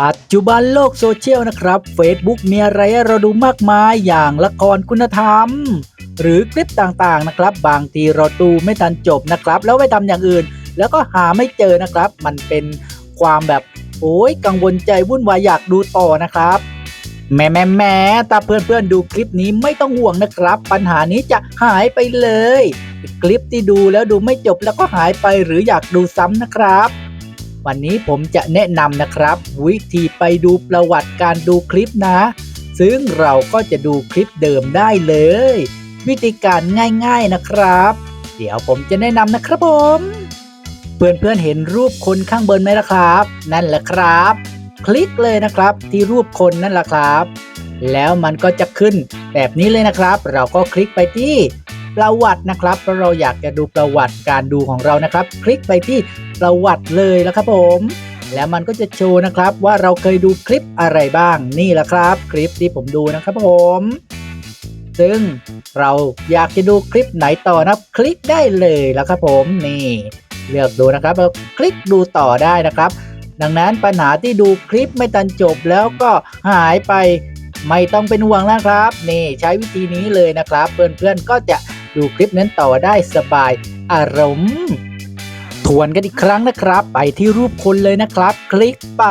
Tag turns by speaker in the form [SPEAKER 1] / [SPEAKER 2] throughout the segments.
[SPEAKER 1] ปัจจุบันโลกโซเชียลนะครับ Facebook มีอะไรให้เราดูมากมายอย่างละครคุณธรรม หรือคลิปต่างๆนะครับ บางทีเราดูไม่ทันจบนะครับ แล้วไปทำอย่างอื่น แล้วก็หาไม่เจอนะครับ มันเป็นความแบบโอ้ยกังวลใจวุ่นวายอยากดูต่อนะครับแม่แม่แม่ถ้าเพื่อนๆดูคลิปนี้ไม่ต้องห่วงนะครับ ปัญหานี้จะหายไปเลย คลิปที่ดูแล้วดูไม่จบแล้วก็หายไปหรืออยากดูซ้ำนะครับ วันนี้ผมจะแนะนำนะครับ วิธีไปดูประวัติการดูคลิปนะ ซึ่งเราก็จะดูคลิปเดิมได้เลย วิธีการง่ายๆนะครับ เดี๋ยวผมจะแนะนำนะครับผม เพื่อนๆเห็นรูปคนข้างบนไหมล่ะครับ นั่นแหละครับ คลิกเลยนะครับที่รูปคนนั่นแหละครับ แล้วมันก็จะขึ้นแบบนี้เลยนะครับ เราก็คลิกไปที่ ประวัตินะครับเพราะเราอยากจะดูประวัติการดูของเรานะครับ คลิกไปที่ประวัติเลยแล้วครับผม แล้วมันก็จะโชว์นะครับว่าเราเคยดูคลิปอะไรบ้างนี่แหละครับ คลิปที่ผมดูนะครับผม ซึ่งเราอยากจะดูคลิปไหนต่อนะคลิกได้เลยแล้วครับผมนี่ เลือกดูนะครับคลิกดูต่อได้นะครับ ดังนั้นปัญหาที่ดูคลิปไม่ตันจบแล้วก็หายไปไม่ต้องเป็นห่วงนะครับ นี่ใช้วิธีนี้เลยนะครับ เพื่อนๆก็จะ ดูคลิปนั้นต่อได้สบายอารมณ์ ทวนกันอีกครั้งนะครับ ไปที่รูปคนเลยนะครับ คลิกไป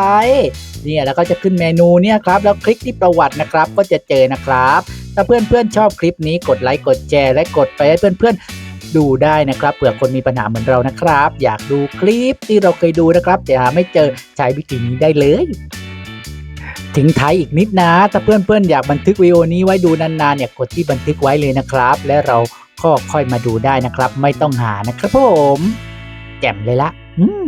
[SPEAKER 1] เนี่ยแล้วก็จะขึ้นเมนูเนี่ยครับ แล้วคลิกที่ประวัตินะครับ ก็จะเจอนะครับ ถ้าเพื่อนๆชอบคลิปนี้กดไลค์กดแชร์และกดไปให้เพื่อนๆดูได้นะครับเผื่อคนมีปัญหาเหมือนเรานะครับ อยากดูคลิปที่เราเคยดูนะครับ แต่หาไม่เจอใช้วิธีนี้ได้เลยทิ้งท้ายอีกนิดนะ ถ้าเพื่อนๆ อยากบันทึกวิดีโอนี้ไว้ดูนานๆเนี่ยกดที่บันทึกไว้เลยนะครับ และเรา ก็ค่อยมาดูได้นะครับ ไม่ต้องหานะครับผม แจ่มเลยละ อืม